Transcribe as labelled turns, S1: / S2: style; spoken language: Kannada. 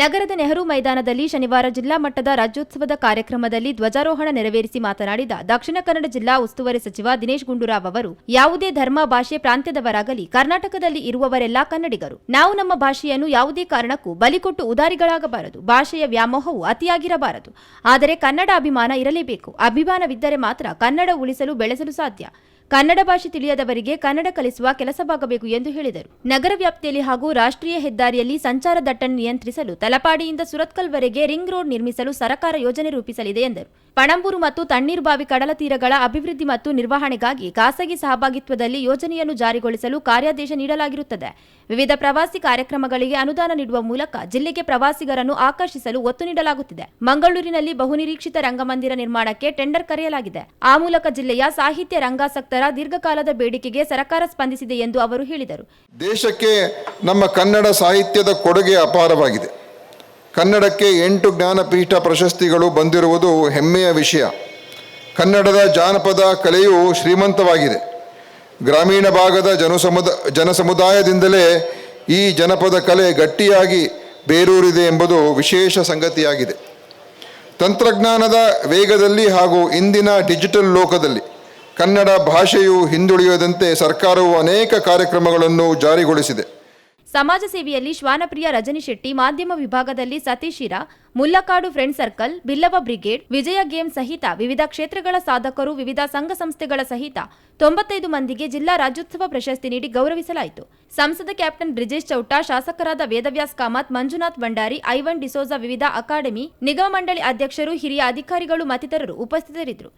S1: ನಗರದ ನೆಹರು ಮೈದಾನದಲ್ಲಿ ಶನಿವಾರ ಜಿಲ್ಲಾ ಮಟ್ಟದ ರಾಜ್ಯೋತ್ಸವದ ಕಾರ್ಯಕ್ರಮದಲ್ಲಿ ಧ್ವಜಾರೋಹಣ ನೆರವೇರಿಸಿ ಮಾತನಾಡಿದ ದಕ್ಷಿಣ ಕನ್ನಡ ಜಿಲ್ಲಾ ಉಸ್ತುವಾರಿ ಸಚಿವ ದಿನೇಶ್ ಗುಂಡೂರಾವ್ ಅವರು, ಯಾವುದೇ ಧರ್ಮ ಭಾಷೆ ಪ್ರಾಂತ್ಯದವರಾಗಲಿ, ಕರ್ನಾಟಕದಲ್ಲಿ ಇರುವವರೆಲ್ಲ ಕನ್ನಡಿಗರು. ನಾವು ನಮ್ಮ ಭಾಷೆಯನ್ನು ಯಾವುದೇ ಕಾರಣಕ್ಕೂ ಬಲಿಕೊಟ್ಟು ಉದಾರಿಗಳಾಗಬಾರದು. ಭಾಷೆಯ ವ್ಯಾಮೋಹವು ಅತಿಯಾಗಿರಬಾರದು. ಆದರೆ ಕನ್ನಡ ಅಭಿಮಾನ ಇರಲೇಬೇಕು. ಅಭಿಮಾನವಿದ್ದರೆ ಮಾತ್ರ ಕನ್ನಡ ಉಳಿಸಲು ಬೆಳೆಸಲು ಸಾಧ್ಯ. ಕನ್ನಡ ಭಾಷೆ ತಿಳಿಯದವರಿಗೆ ಕನ್ನಡ ಕಲಿಸುವ ಕೆಲಸವಾಗಬೇಕು ಎಂದು ಹೇಳಿದರು. ನಗರ ವ್ಯಾಪ್ತಿಯಲ್ಲಿ ಹಾಗೂ ರಾಷ್ಟ್ರೀಯ ಹೆದ್ದಾರಿಯಲ್ಲಿ ಸಂಚಾರ ದಟ್ಟಣೆ ನಿಯಂತ್ರಿಸಲು ತಲಪಾಡಿಯಿಂದ ಸುರತ್ಕಲ್ವರೆಗೆ ರಿಂಗ್ ರೋಡ್ ನಿರ್ಮಿಸಲು ಸರ್ಕಾರ ಯೋಜನೆ ರೂಪಿಸಲಿದೆ ಎಂದರು. ಪಣಂಬೂರು ಮತ್ತು ತಣ್ಣೀರ್ಬಾವಿ ಕಡಲ ತೀರಗಳ ಅಭಿವೃದ್ಧಿ ಮತ್ತು ನಿರ್ವಹಣೆಗಾಗಿ ಖಾಸಗಿ ಸಹಭಾಗಿತ್ವದಲ್ಲಿ ಯೋಜನೆಯನ್ನು ಜಾರಿಗೊಳಿಸಲು ಕಾರ್ಯಾದೇಶ ನೀಡಲಾಗಿರುತ್ತದೆ. ವಿವಿಧ ಪ್ರವಾಸಿ ಕಾರ್ಯಕ್ರಮಗಳಿಗೆ ಅನುದಾನ ನೀಡುವ ಮೂಲಕ ಜಿಲ್ಲೆಗೆ ಪ್ರವಾಸಿಗರನ್ನು ಆಕರ್ಷಿಸಲು ಒತ್ತು ನೀಡಲಾಗುತ್ತಿದೆ. ಮಂಗಳೂರಿನಲ್ಲಿ ಬಹುನಿರೀಕ್ಷಿತ ರಂಗಮಂದಿರ ನಿರ್ಮಾಣಕ್ಕೆ ಟೆಂಡರ್ ಕರೆಯಲಾಗಿದೆ. ಆ ಮೂಲಕ ಜಿಲ್ಲೆಯ ಸಾಹಿತ್ಯ ರಂಗಾಸಕ್ತರ ದೀರ್ಘಕಾಲದ ಬೇಡಿಕೆಗೆ ಸರ್ಕಾರ ಸ್ಪಂದಿಸಿದೆ ಎಂದು ಅವರು ಹೇಳಿದರು.
S2: ದೇಶಕ್ಕೆ ನಮ್ಮ ಕನ್ನಡ ಸಾಹಿತ್ಯದ ಕೊಡುಗೆ ಅಪಾರವಾಗಿದೆ. ಕನ್ನಡಕ್ಕೆ ಎಂಟು ಜ್ಞಾನಪೀಠ ಪ್ರಶಸ್ತಿಗಳು ಬಂದಿರುವುದು ಹೆಮ್ಮೆಯ ವಿಷಯ. ಕನ್ನಡದ ಜಾನಪದ ಕಲೆಯು ಶ್ರೀಮಂತವಾಗಿದೆ. ಗ್ರಾಮೀಣ ಭಾಗದ ಜನಸಮುದ, ಜನಸಮುದಾಯದಿಂದಲೇ ಈ ಜನಪದ ಕಲೆ ಗಟ್ಟಿಯಾಗಿ ಬೇರೂರಿದೆ ಎಂಬುದು ವಿಶೇಷ ಸಂಗತಿಯಾಗಿದೆ. ತಂತ್ರಜ್ಞಾನದ ವೇಗದಲ್ಲಿ ಹಾಗೂ ಇಂದಿನ ಡಿಜಿಟಲ್ ಲೋಕದಲ್ಲಿ ಕನ್ನಡ ಭಾಷೆಯು ಹಿಂದುಳಿಯದಂತೆ ಸರ್ಕಾರವು ಅನೇಕ ಕಾರ್ಯಕ್ರಮಗಳನ್ನು ಜಾರಿಗೊಳಿಸಿದೆ.
S1: ಸಮಾಜ ಸೇವೆಯಲ್ಲಿ ಶ್ವಾನಪ್ರಿಯ ರಜನಿ ಶೆಟ್ಟಿ, ಮಾಧ್ಯಮ ವಿಭಾಗದಲ್ಲಿ Satish Mullakadu friend circle, Billava brigade, Vijaya game ಸಹಿತ ವಿವಿಧ ಕ್ಷೇತ್ರಗಳ ಸಾಧಕರು, ವಿವಿಧ ಸಂಘ ಸಂಸ್ಥೆಗಳ ಸಹಿತ ತೊಂಬತ್ತೈದು ಮಂದಿಗೆ ಜಿಲ್ಲಾ ರಾಜ್ಯೋತ್ಸವ ಪ್ರಶಸ್ತಿ ನೀಡಿ ಗೌರವಿಸಲಾಯಿತು. ಸಂಸದ ಕ್ಯಾಪ್ಟನ್ ಬ್ರಿಜೇಶ್ ಚೌಟಾ, ಶಾಸಕರಾದ ವೇದವ್ಯಾಸ್ ಕಾಮತ್, ಮಂಜುನಾಥ್ ಭಂಡಾರಿ, ಐವನ್ ಡಿಸೋಜಾ ವಿವಿಧ ಅಕಾಡೆಮಿ, ನಿಗಮ ಮಂಡಳಿ ಅಧ್ಯಕ್ಷರು, ಹಿರಿಯ ಅಧಿಕಾರಿಗಳು ಮತ್ತಿತರರು ಉಪಸ್ಥಿತರಿದ್ದರು.